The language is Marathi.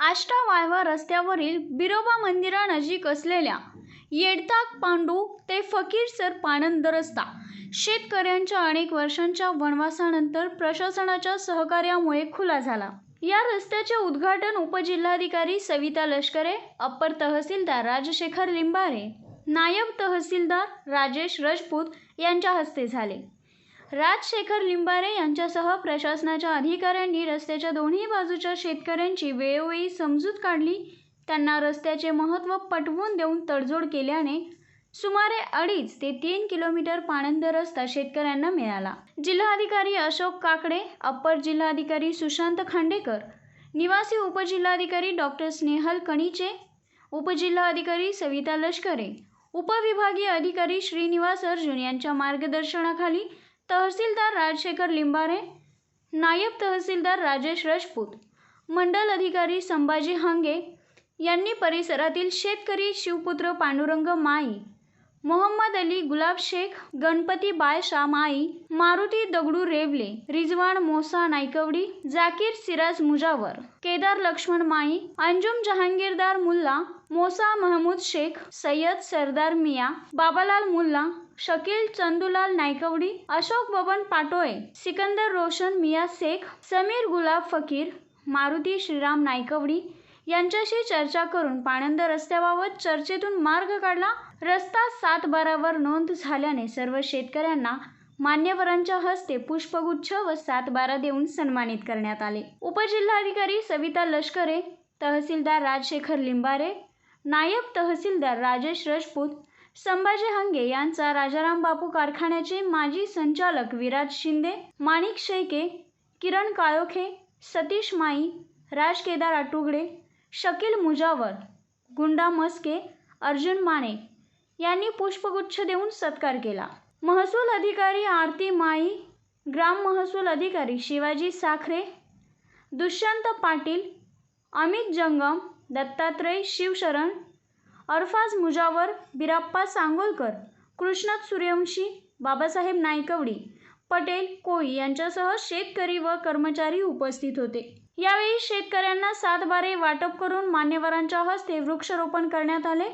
आष्टा वायवा रस्त्यावरील बिरोबा मंदिरानजीक असलेल्या येडताक पांडू ते फकीरसर पाणंद रस्ता. शेतकऱ्यांच्या अनेक वर्षांच्या वनवासानंतर प्रशासनाच्या सहकार्यामुळे खुला झाला. या रस्त्याचे उद्घाटन उपजिल्हाधिकारी सविता लष्करे अप्पर तहसीलदार राजशेखर लिंबारे नायब तहसीलदार राजेश रजपूत यांच्या हस्ते झाले. राजशेखर लिंबारे यांच्यासह प्रशासनाच्या अधिकाऱ्यांनी रस्त्याच्या दोन्ही बाजूच्या शेतकऱ्यांची वेळोवेळी समजूत काढली. त्यांना रस्त्याचे महत्त्व पटवून देऊन तडजोड केल्याने सुमारे अडीच ते तीन किलोमीटर पाणंद रस्ता शेतकऱ्यांना मिळाला. जिल्हाधिकारी अशोक काकडे अप्पर जिल्हाधिकारी सुशांत खांडेकर निवासी उपजिल्हाधिकारी डॉक्टर स्नेहल कणीचे उपजिल्हाधिकारी सविता लष्करे उपविभागीय अधिकारी श्रीनिवास अर्जुन यांच्या मार्गदर्शनाखाली तहसीलदार राजशेखर लिंबारे नायब तहसीलदार राजेश राजपूत मंडल अधिकारी संभाजी हांगे यांनी परिसरातील शेतकरी शिवपुत्र पांडुरंग माई मोहम्मद अली गुलाब शेख गणपती बायशा माई मारुती दगडू रेवले रिजवान मोसा नायकवडी जाकीर सिराज मुजावर केदार लक्ष्मण माई अंजुम जहांगीरदार मुल्ला मोसा महमूद शेख सय्यद सरदार मिया बाबालाल मुल्ला शकील चंदुलाल नायकवडी अशोक बबन पाटोळे सिकंदर रोशन मिया शेख समीर गुलाब फकीर मारुती श्रीराम नायकवडी यांच्याशी चर्चा करून पाणंद रस्त्याबाबत चर्चेतून मार्ग काढला. रस्ता सात बारावर नोंद झाल्याने सर्व शेतकऱ्यांना मान्यवरांच्या हस्ते पुष्पगुच्छ व सात बारा देऊन सन्मानित करण्यात आले. उपजिल्हाधिकारी सविता लष्करे तहसीलदार राजशेखर लिंबारे नायब तहसीलदार राजेश राजपूत संभाजी हंगे यांचा राजाराम बापू कारखान्याचे माजी संचालक विराज शिंदे माणिक शेळके किरण काळोखे सतीश माई राज केदार आटुगडे शकील मुजावर गुंडा मस्के अर्जुन माने यांनी पुष्पगुच्छ देऊन सत्कार केला. महसूल अधिकारी आरती माई ग्राम महसूल अधिकारी शिवाजी साखरे दुष्यंत पाटील अमित जंगम दत्तात्रय शिवशरण अरफाज मुजावर बिराप्पा सांगोलकर कृष्णात सूर्यवंशी बाबासाहेब नायकवडी पटेल कोळी यांच्यासह शेतकरी व कर्मचारी उपस्थित होते. यावेळी शेतकऱ्यांना सात बारे वाटप करून मान्यवरांच्या हस्ते वृक्षारोपण करण्यात आले.